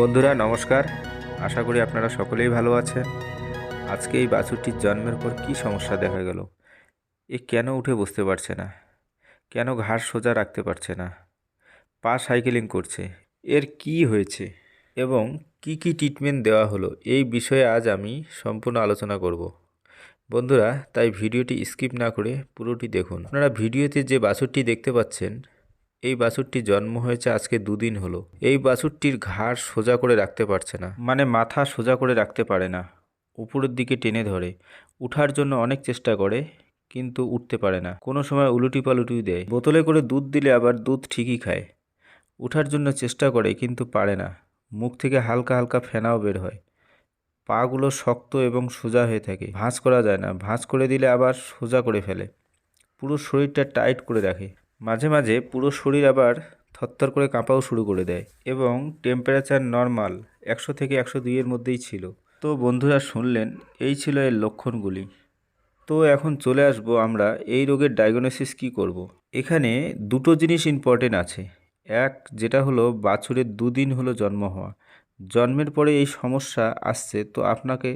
বন্ধুরা, নমস্কার। আশা করি আপনারা সকলেই ভালো আছেন। আজকে এই বাছুরটির জন্মের পর কি সমস্যা দেখা গেল? এ কেন উঠে বসতে পারছে না? কেন ঘাড় সোজা রাখতে পারছে না? পা সাইকেলিং করছে। এর কি হয়েছে? এবং কি কি ট্রিটমেন্ট দেওয়া হলো? এই বিষয়ে আজ আমি সম্পূর্ণ আলোচনা করব। বন্ধুরা, তাই ভিডিওটি স্কিপ না করে পুরোটি দেখুন। আপনারা ভিডিওতে যে বাছুরটি দেখতে পাচ্ছেন এই বাছুরটির জন্ম হয়েছে আজকে দুদিন হলো। এই বাছুরটির ঘাড় সোজা করে রাখতে পারছে না মানে মাথা সোজা করে রাখতে পারে না। উপরের দিকে টেনে ধরে, উঠার জন্য অনেক চেষ্টা করে, কিন্তু উঠতে পারে না। কোনো সময় উলুটি পালুটি দেয়। বোতলে করে দুধ দিলে আবার দুধ ঠিকই খায়। উঠার জন্য চেষ্টা করে, কিন্তু পারে না। মুখ থেকে হালকা হালকা ফেনাও বের হয়। পাগুলো শক্ত এবং সোজা হয়ে থাকে। ভাঁজ করা যায় না। ভাঁজ করে দিলে আবার সোজা করে ফেলে। পুরো শরীরটা টাইট করে রাখে। মাঝে মাঝে পুরো শরীর আবার থরথর করে কাঁপাও শুরু করে দেয় এবং টেম্পারেচার নর্মাল একশো থেকে একশো দুইয়ের মধ্যেই ছিল। তো বন্ধুরা শুনলেন, এই ছিল এর লক্ষণগুলি। তো এখন চলে আসব আমরা এই রোগের ডায়াগনোসিস কি করব। এখানে দুটো জিনিস ইম্পর্টেন্ট আছে। এক, যেটা হলো বাছুরের দুদিন হলো জন্ম হওয়া। জন্মের পরে এই সমস্যা আসছে, তো আপনাকে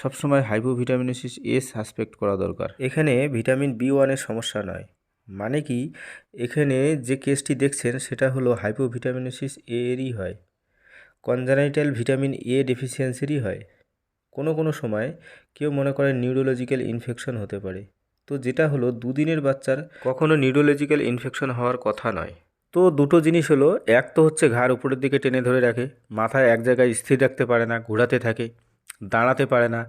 সবসময় হাইপোভিটামিনোসিস এ সাসপেক্ট করা দরকার। এখানে ভিটামিন বি ওয়ানের সমস্যা নয়। মানে কি? এখানে যে কেসটি দেখছেন সেটা হলো হাইপোভিটামিনোসিস এ এরই হয়। কনজানাইটাল ভিটামিন এ ডেফিসিয়েন্সিরই হয়। কোনো কোনো সময় কেউ মনে করে নিউরোলজিক্যাল ইনফেকশন হতে পারে। তো যেটা হলো দুদিনের বাচ্চার কখনো নিউরোলজিক্যাল ইনফেকশন হওয়ার কথা নয়। তো দুটো জিনিস হলো এক তো হচ্ছে ঘাড় উপরের দিকে টেনে ধরে রাখে মাথায় এক জায়গায় স্থির রাখতে পারে না ঘোরাতে থাকে। দাঁড়াতে পারে না,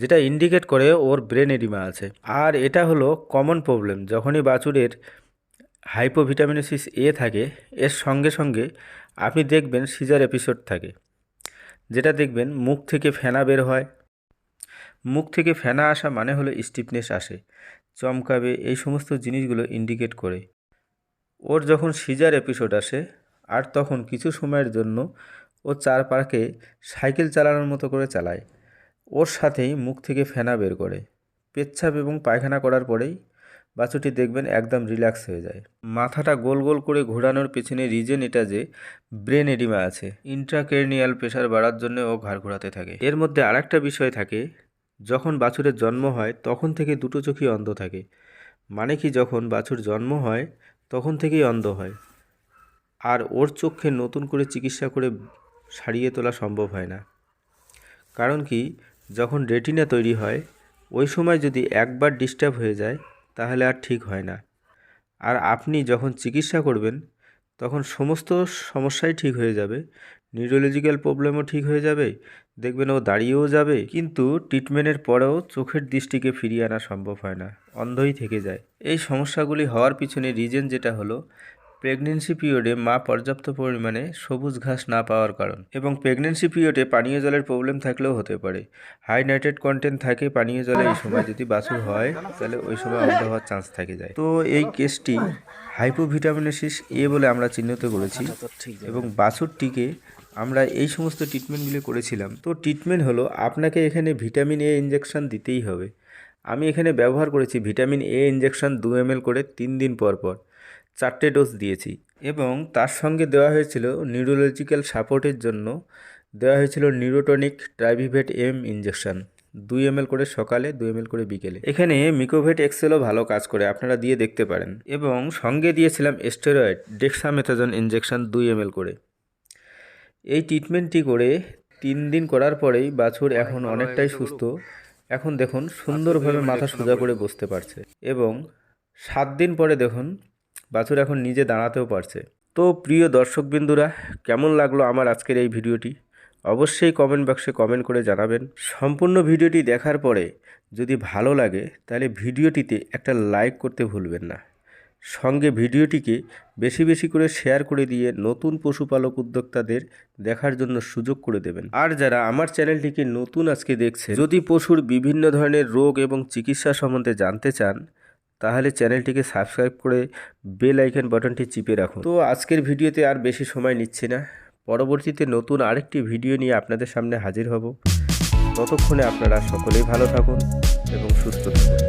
যেটা ইন্ডিকেট করে ওর ব্রেন এডিমা আছে। আর এটা হলো কমন প্রবলেম যখনই বাছুরের হাইপোভিটামিনোসিস এ থাকে, এর সঙ্গে সঙ্গে আপনি দেখবেন সিজার এপিসোড থাকে, যেটা দেখবেন মুখ থেকে ফেনা বের হয়। মুখ থেকে ফেনা আসা মানে হলো স্টিফনেস আসে, চমকাবে, এই সমস্ত জিনিসগুলো ইন্ডিকেট করে। ওর যখন সিজার এপিসোড আসে, আর তখন কিছু সময়ের জন্য ও চার পার্কে সাইকেল চালানোর মতো করে চালায়। ওর সাথেই মুখ থেকে ফেনা বের করে। পেচ্ছাপ এবং পায়খানা করার পরেই বাছুরটি দেখবেন একদম রিল্যাক্স হয়ে যায়। মাথাটা গোল গোল করে ঘোরানোর পেছনে রিজন এটা যে ব্রেন এডিমা আছে। ইন্ট্রাকেরনিয়াল প্রেশার বাড়ার জন্য ও ঘাড় ঘোরাতে থাকে। এর মধ্যে আরেকটা বিষয় থাকে, যখন বাছুরের জন্ম হয় তখন থেকে দুটো চোখই অন্ধ থাকে। মানে কি যখন বাছুর জন্ম হয় তখন থেকেই অন্ধ হয়। আর ওর চোখে নতুন করে চিকিৎসা করে সারিয়ে তোলা সম্ভব হয় না। কারণ কি, যখন রেটিনা তৈরি হয়, ওই সময় যদি একবার ডিস্টার্ব হয়ে যায়, তাহলে আর ঠিক হয় না। আর আপনি যখন চিকিৎসা করবেন, তখন সমস্ত সমস্যাই ঠিক হয়ে যাবে নিউরোলজিক্যাল প্রবলেমও ঠিক হয়ে যাবে, দেখবেন ও দাঁড়িয়েও যাবে, কিন্তু ট্রিটমেন্টের পরেও চোখের দৃষ্টিকে ফিরিয়ে আনা সম্ভব হয় না, অন্ধই থেকে যায়। এই সমস্যাগুলি হওয়ার পিছনে রিজন যেটা হলো প্রেগনেন্সি পিরিয়ডে মা পর্যাপ্ত পরিমাণে সবুজ ঘাস না পাওয়ার কারণ এবং প্রেগনেন্সি পিরিয়ডে পানীয় জলের প্রবলেম থাকলেও হতে পারে। হাই নাইট্রেট কন্টেন্ট থাকে পানীয় জলে এই সময়। যদি বাছুর হয়, তাহলে ওই সময় অন্ধ হওয়ার চান্স থাকে যায়। তো এই কেসটি হাইপোভিটামিনোসিস এ বলে আমরা চিহ্নিত করেছি এবং বাছুরটিকে আমরা এই সমস্ত ট্রিটমেন্টগুলি করেছিলাম। তো ট্রিটমেন্ট হলো, আপনাকে এখানে ভিটামিন এ ইঞ্জেকশন দিতেই হবে। আমি এখানে ব্যবহার করেছি ভিটামিন এ ইঞ্জেকশন দু এম করে তিন দিন পর পর। চারটে ডোজ দিয়েছি এবং তার সঙ্গে দেওয়া হয়েছিল নিউরোলজিক্যাল সাপোর্টের জন্য। দেওয়া হয়েছিল নিউরোটনিক ট্রাইভিভেট এম ইঞ্জেকশন দুই এম করে সকালে দুই এম করে বিকেলে। এখানে মিকোভেট এক্সেলও ভালো কাজ করে আপনারা দিয়ে দেখতে পারেন। এবং সঙ্গে দিয়েছিলাম স্টেরয়েড ডেক্সামেথাজন ইঞ্জেকশন দুই এম করে। এই ট্রিটমেন্টটি করে তিন দিন করার পরেই বাছুর এখন অনেকটাই সুস্থ। এখন দেখুন সুন্দরভাবে মাথা সোজা করে বসতে পারছে। এবং সাত দিন পরে দেখুন বাছুর এখন নিজে দাঁড়াতেও পারছে। তো প্রিয় দর্শকবিন্দুরা, কেমন লাগল আমার আজকের এই ভিডিওটি? অবশ্যই কমেন্ট বক্সে কমেন্ট করে জানাবেন। সম্পূর্ণ ভিডিওটি দেখার পরে যদি ভালো লাগে, তাহলে ভিডিওটিতে একটা লাইক করতে ভুলবেন না। সঙ্গে ভিডিওটিকে বেশি বেশি করে শেয়ার করে দিয়ে নতুন পশুপালক উদ্যোক্তাদের দেখার জন্য সুযোগ করে দেবেন। আর যারা আমার চ্যানেলটিকে নতুন আজকে দেখছে যদি পশুর বিভিন্ন ধরনের রোগ এবং চিকিৎসা সম্বন্ধে জানতে চান তাহলে চ্যানেলটিকে সাবস্ক্রাইব করে বেল আইকন বাটনটি চিপে রাখুন। তো আজকের ভিডিওতে আর বেশি সময় নিচ্ছি না। পরবর্তীতে নতুন আরেকটি ভিডিও নিয়ে আপনাদের সামনে হাজির হব। ততক্ষণে আপনারা সকলেই ভালো থাকুন এবং সুস্থ থাকুন।